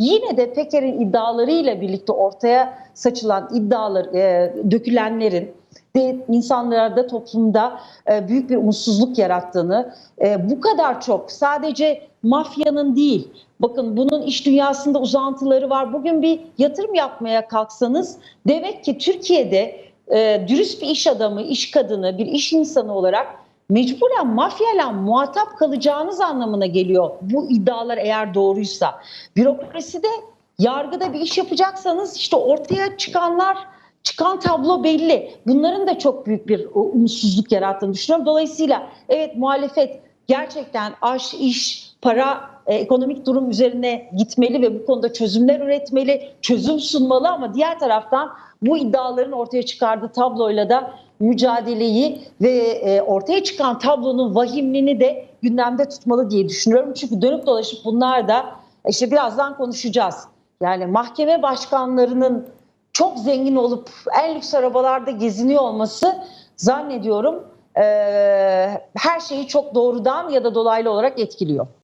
yine de Peker'in iddialarıyla birlikte ortaya saçılan iddialar, e, dökülenlerin de insanlarda toplumda e, büyük bir umutsuzluk yarattığını, e, bu kadar çok sadece mafyanın değil, bakın bunun iş dünyasında uzantıları var. Bugün bir yatırım yapmaya kalksanız demek ki Türkiye'de e, dürüst bir iş adamı, iş kadını, bir iş insanı olarak mecburen mafyayla muhatap kalacağınız anlamına geliyor bu iddialar eğer doğruysa. Bürokraside, yargıda bir iş yapacaksanız işte ortaya çıkanlar, çıkan tablo belli. Bunların da çok büyük bir o, umutsuzluk yarattığını düşünüyorum. Dolayısıyla evet muhalefet gerçekten aş, iş, para, e, ekonomik durum üzerine gitmeli ve bu konuda çözümler üretmeli, çözüm sunmalı ama diğer taraftan bu iddiaların ortaya çıkardığı tabloyla da mücadeleyi ve e, ortaya çıkan tablonun vahimliğini de gündemde tutmalı diye düşünüyorum. Çünkü dönüp dolaşıp bunlar da işte birazdan konuşacağız. Yani mahkeme başkanlarının çok zengin olup en lüks arabalarda geziniyor olması zannediyorum e, her şeyi çok doğrudan ya da dolaylı olarak etkiliyor.